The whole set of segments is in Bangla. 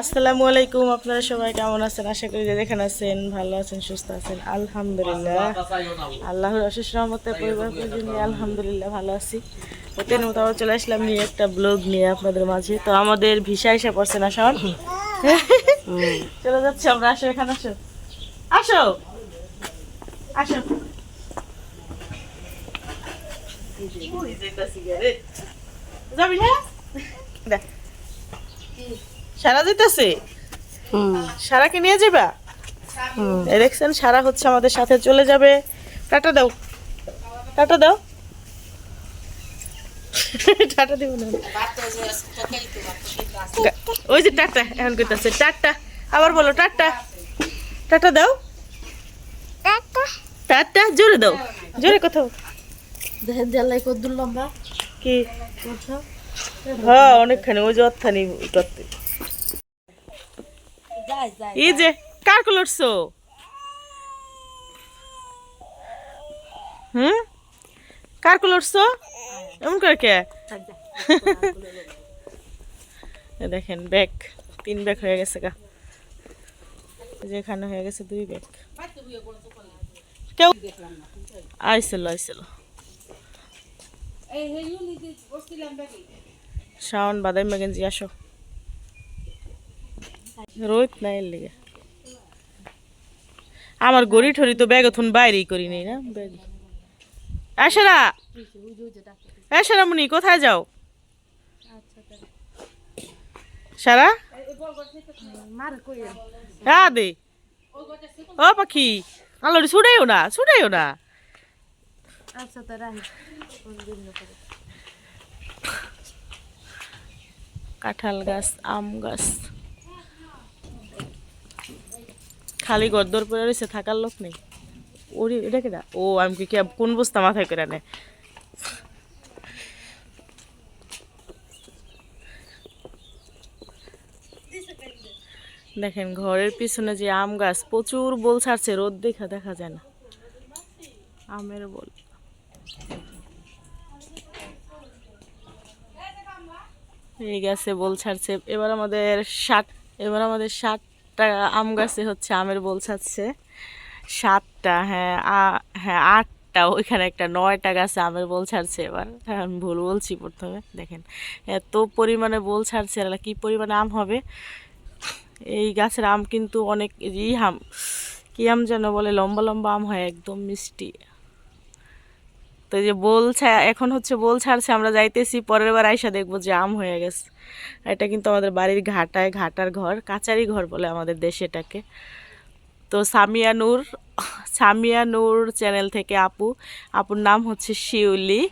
আসসালামু আলাইকুম আপনারা সবাই কেমন আছেন? আশা করি যে যেখানে আছেন ভালো আছেন সুস্থ আছেন। আলহামদুলিল্লাহ। আল্লাহর অশেষ রহমতে পরিবার পরিজন নিয়ে আলহামদুলিল্লাহ ভালো আছি। ওতের মতো আবার চলে আসলাম নিয়ে একটা ব্লগ নিয়ে আপনাদের মাঝে। তো আমাদের ভিসা এসে পড়ছে না শোন চলে যাচ্ছে আমরা আসো এখানে আসো। আসো! আসো। যাবি না? দেখ। সারা যেতেছে সারাকে নিয়ে যাবা? দেখছেন সারা হচ্ছে আমাদের সাথে চলে যাবে। টাটা দাও। টাটা দাও। টাটা দিব না। ওই যে টাটা এখন কইতাছে টাটা। আবার বলো টাটা। টাটা দাও। টাটা। জোরে দাও। জোরে কথা বল। দেলাই কদ্দুর লম্বা কি? হ্যাঁ অনেকখানি ওই যে অর্থানি এই যে কার কলরছো হুম? কার কলরছো এমন করে কে? দেখেন ব্যাগ। তিন ব্যাগ হয়ে গেছে গা। এই যে এখানে হয়ে গেছে দুই ব্যাগ। কেউ? আইছিল আইছিল শাওন বাদাম মেগেঞ্জি আসো রোদ নাই লেগে। আমার গড়ি ঠরি তো ব্যাগ থুন বাইরেই করি নেই না ব্যাগ। আসারা আসারা মুনি কোথায় যাও? সারা? হ্যাঁ দে ও পাখি আলোরি ছুটাইও না ছুটাইও না। আচ্ছা কাঁঠাল গাছ আম গাছ। খালি গদ্দর পরে রয়েছে, থাকার লোক নেই। ওরে, এটা কেটা ও, আমি কি কোন বস্তা মাথায় করে নে দেখেন, ঘরের পিছনে যে আম গাছ, প্রচুর বল ছাড়ছে, রোদ দেখা দেখা যায় না। আমের বল। এই গাছে বল ছাড়ছে। এবার আমাদের ষাট এবার আমাদের ষাটটা আম গাছে হচ্ছে আমের বল ছাড়ছে। সাতটা হ্যাঁ হ্যাঁ আটটা, ওইখানে একটা নয়টা গাছে আমের বল ছাড়ছে এবার। হ্যাঁ আমি ভুল বলছি প্রথমে, দেখেন। এত পরিমাণে বল ছাড়ছে আর কি পরিমাণে আম হবে? এই গাছের আম কিন্তু অনেক ই আম কি আম যেন বলে, লম্বা লম্বা আম হয়, একদম মিষ্টি। তো যে বল এখন হচ্ছে বোল ছাড়ছে, আমরা যাইতেছি, পরের বার আইসা দেখব যে আম হয়ে গেছে। এটা কিন্তু আমাদের বাড়ির ঘাটায়, ঘাটার ঘর, কাচারি ঘর বলে আমাদের দেশে এটাকে। তো সামিয়া নূর সামিয়া নূর চ্যানেল থেকে আপু, আপুর নাম হচ্ছে শিউলি।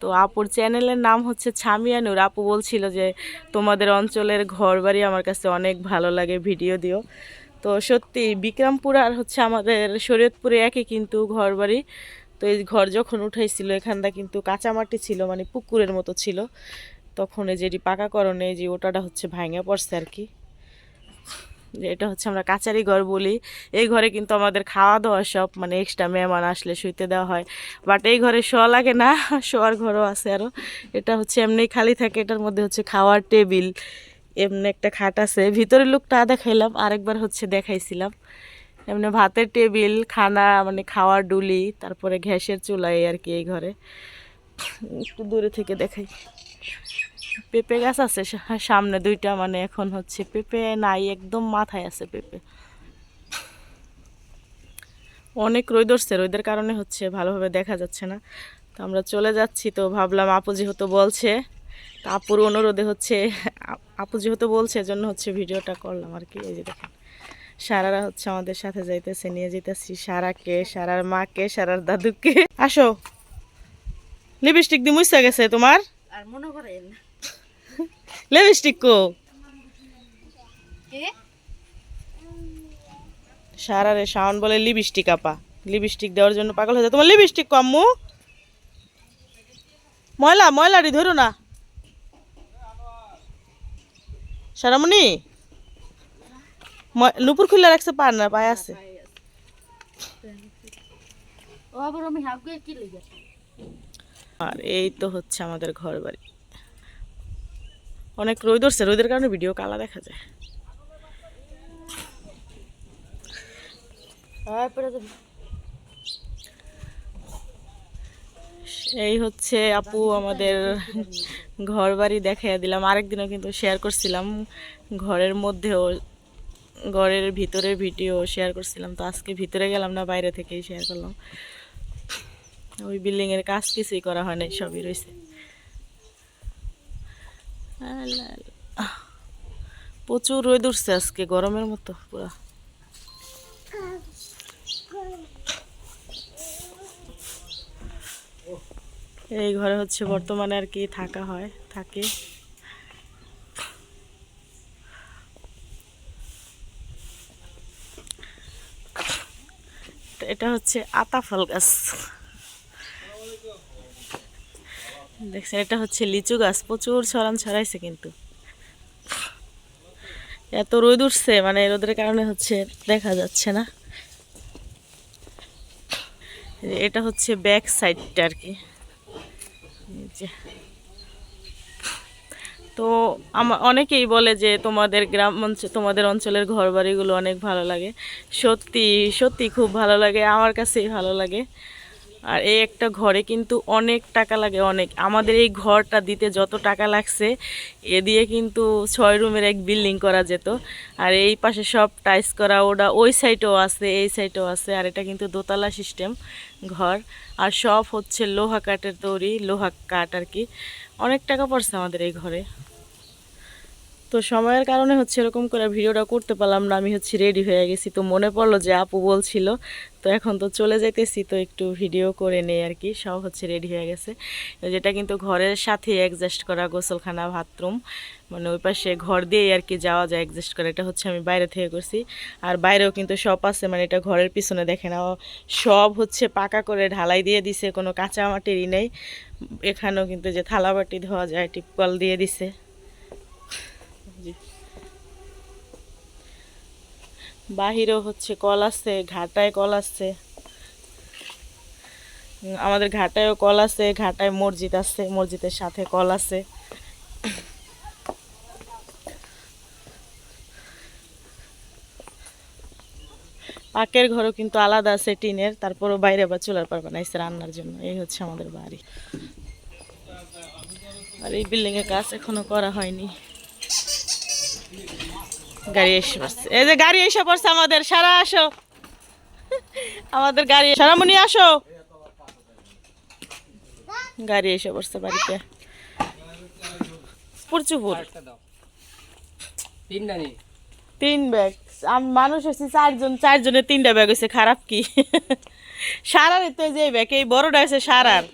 তো আপুর চ্যানেলের নাম হচ্ছে ছামিয়া নূর। আপু বলছিল যে, তোমাদের অঞ্চলের ঘর বাড়ি আমার কাছে অনেক ভালো লাগে, ভিডিও দিও। তো সত্যি বিক্রমপুর আর হচ্ছে আমাদের শরীয়তপুরে একই কিন্তু ঘর বাড়ি তো এই ঘর যখন উঠাইছিল, এখানটা কিন্তু কাঁচা মাটি ছিল মানে পুকুরের মতো ছিল। তখন এই যেটি পাকাকরণে যে ওটাটা হচ্ছে ভাঙে পড়ছে আর কি। যে এটা হচ্ছে আমরা কাচারি ঘর বলি। এই ঘরে কিন্তু আমাদের খাওয়া দাওয়া সব মানে এক্সট্রা মেহমান আসলে শুইতে দেওয়া হয়। বাট এই ঘরে শোয়া লাগে না, শোয়ার ঘরও আছে আরও এটা হচ্ছে এমনি খালি থাকে, এটার মধ্যে হচ্ছে খাওয়ার টেবিল, এমনি একটা খাট আছে। ভিতরের লোকটা দেখাইলাম, আরেকবার হচ্ছে দেখাইছিলাম। এমনি ভাতের টেবিল, খানা মানে খাওয়ার ডুলি, তারপরে গ্যাসের চুলা এই আর কি এই ঘরে। একটু দূরে থেকে দেখাই। পেঁপে গাছ আছে সামনে দুইটা মানে এখন হচ্ছে পেঁপে নাই, একদম মাথায় আছে পেঁপে। অনেক রোদ উঠছে, রোদের কারণে হচ্ছে ভালোভাবে দেখা যাচ্ছে না। তো আমরা চলে যাচ্ছি, তো ভাবলাম আপু যেহেতু বলছে, তা আপুর অনুরোধে হচ্ছে আপু যেহেতু বলছে, এজন্য হচ্ছে ভিডিওটা করলাম আর কি, এই যে দেখেন। সারারা হচ্ছে আমাদের সাথে যাইতেছে নিয়ে যেতেছি সারাকে সারার মাকে সারার দাদুকে। আসো। লিপস্টিক দিয়ে মুছে গেছে তোমার? আর মনে করেন লিপস্টিক কো? কে? সারারে শাওন বলে লিপস্টিক আপা। লিপস্টিক দেওয়ার জন্য পাগল হয়ে যায়। তোমার লিপস্টিক কম মু ময়লা ময়লাটি ধরো না। সারামণি? লুপুর খুলে রাখছে পা না পায়ে আছে। আর এই তো হচ্ছে আমাদের ঘর বাড়ি অনেক রোদ ধরছে, রোদের কারণে ভিডিও কালা দেখা যায়। এই হচ্ছে আপু আমাদের ঘর বাড়ি দেখাইয়া দিলাম। আরেকদিনও কিন্তু শেয়ার করছিলাম। ঘরের মধ্যেও ঘরের ভিতরের ভিডিও শেয়ার করছিলাম, তো আজকে ভিতরে গেলাম না, বাইরে থেকেই শেয়ার করলাম। ওই বিল্ডিং এর কাজ কিছুই করা হয় নাই, সবই রয়েছে প্রচুর রোদ উঠছে আজকে, গরমের মতো পুরা। এই ঘরে হচ্ছে বর্তমানে আর কি থাকা হয়, থাকে। এটা হচ্ছে আতাফল গাছ। দেখছেন, এটা হচ্ছে লিচু গাছ। প্রচুর ছড়ান ছড়াইছে কিন্তু। এত রোদ উঠছে মানে রোদের কারণে হচ্ছে দেখা যাচ্ছে না। এটা হচ্ছে ব্যাক সাইডটা আর কি। তো আমার অনেকেই বলে যে তোমাদের গ্রাম তোমাদের অঞ্চলের ঘর বাড়িগুলো অনেক ভালো লাগে। সত্যি সত্যি খুব ভালো লাগে, আমার কাছেই ভালো লাগে। আর এই একটা ঘরে কিন্তু অনেক টাকা লাগে, অনেক। আমাদের এই ঘরটা দিতে যত টাকা লাগছে, এ দিয়ে কিন্তু ছয় রুমের এক বিল্ডিং করা যেত। আর এই পাশে সব টাইস করা ওটা ওই সাইডেও আছে, এই সাইডেও আছে, আর এটা কিন্তু দোতলা সিস্টেম ঘর। আর সব হচ্ছে লোহা কাঠের তৈরি, লোহা কাঠ আর কি। অনেক টাকা পড়ছে আমাদের এই ঘরে। তো সময়ের কারণে হচ্ছে এরকম করে ভিডিওটা করতে পারলাম না। আমি হচ্ছে রেডি হয়ে গেছি। তো মনে পড়ল যে আপু বলছিল, তো এখন তো চলে যাইতেছি, তো একটু ভিডিও করে নেই আর কি সব হচ্ছে রেডি হয়ে গেছে। যেটা কিন্তু ঘরের সাথে অ্যাডজাস্ট করা গোসলখানা বাথরুম মানে ওই পাশে ঘর দিয়েই আর কি যাওয়া যায় অ্যাডজাস্ট করে। এটা হচ্ছে আমি বাইরে থেকে করছি। আর বাইরেও কিন্তু সব আছে মানে এটা ঘরের পিছনে দেখে না সব হচ্ছে পাকা করে ঢালাই দিয়ে দিছে, কোনো কাঁচা মাটিরই নেই। এখানেও কিন্তু যে থালা বাটি ধোয়া যায়, টিপকল দিয়ে দিছে। জি। বাহিরেও হচ্ছে কল আছে ঘাটায় কল আছে আমাদের ঘাটায়ও কল আছে ঘাটায় মসজিদ আছে মসজিদের সাথে কল আছে পাকের ঘরও কিন্তু আলাদা আছে টিনের তারপরও বাইরে বা চুলার পার বানাইছে রান্নার জন্য। এই হচ্ছে আমাদের বাড়ি। আর এই বিল্ডিং এর কাজ এখনও করা হয়নি। গাড়ি এসে পড়ছে। এই যে গাড়ি এসে পড়ছে আমাদের সারা আসো। আমাদের গাড়ি সারামণি আসো। গাড়ি এসে পড়ছে বাড়িতে। নি তিন ব্যাগ। মানুষ হচ্ছে চারজন চারজনের তিনটা ব্যাগ হয়েছে খারাপ কি? সারার তো এই যে ব্যাগ এই বড়টা হয়েছে সারার।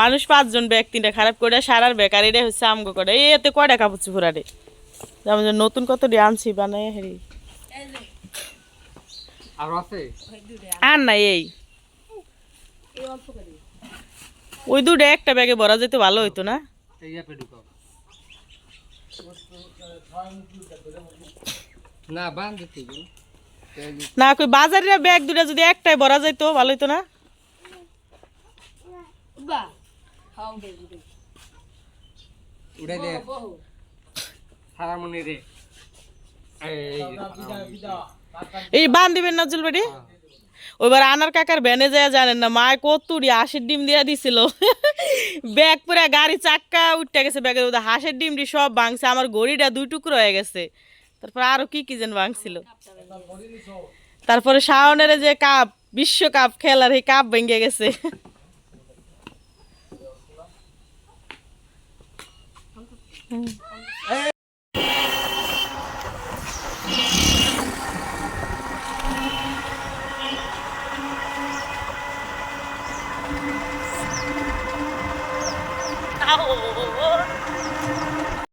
মানুষ পাঁচজন ব্যাগ তিনটা খারাপ করে সারার ব্যাগ আর এটা হচ্ছে আমগো করে। এই এতে কয়টা কাপড় চুপুরা রে যেমন নতুন কত আনছি বানাই হেরি। আর নাই এই। ওই দুটো একটা ব্যাগে ভরা যেতে ভালো হইতো না? না কই বাজারের ব্যাগ দুটা যদি একটাই ভরা যাইতো ভালো হইতো না? উড়ে দে। রে। এই এই বান দিবেন না চুলবাড়ি ওইবার আনার কাকার ভ্যানে যায় জানেন না মায় কতুরি হাঁসের ডিম দিয়া দিছিল। ব্যাগ পুরা গাড়ি চাক্কা উঠতে গেছে ব্যাগের মধ্যে হাঁসের ডিম ডি সব ভাঙছে আমার গড়িটা দুই টুকরো হয়ে গেছে। তারপর আরও কি কি যেন ভাঙছিল। তারপরে শাওনের যে কাপ বিশ্বকাপ খেলার এই কাপ ভেঙে গেছে। 哎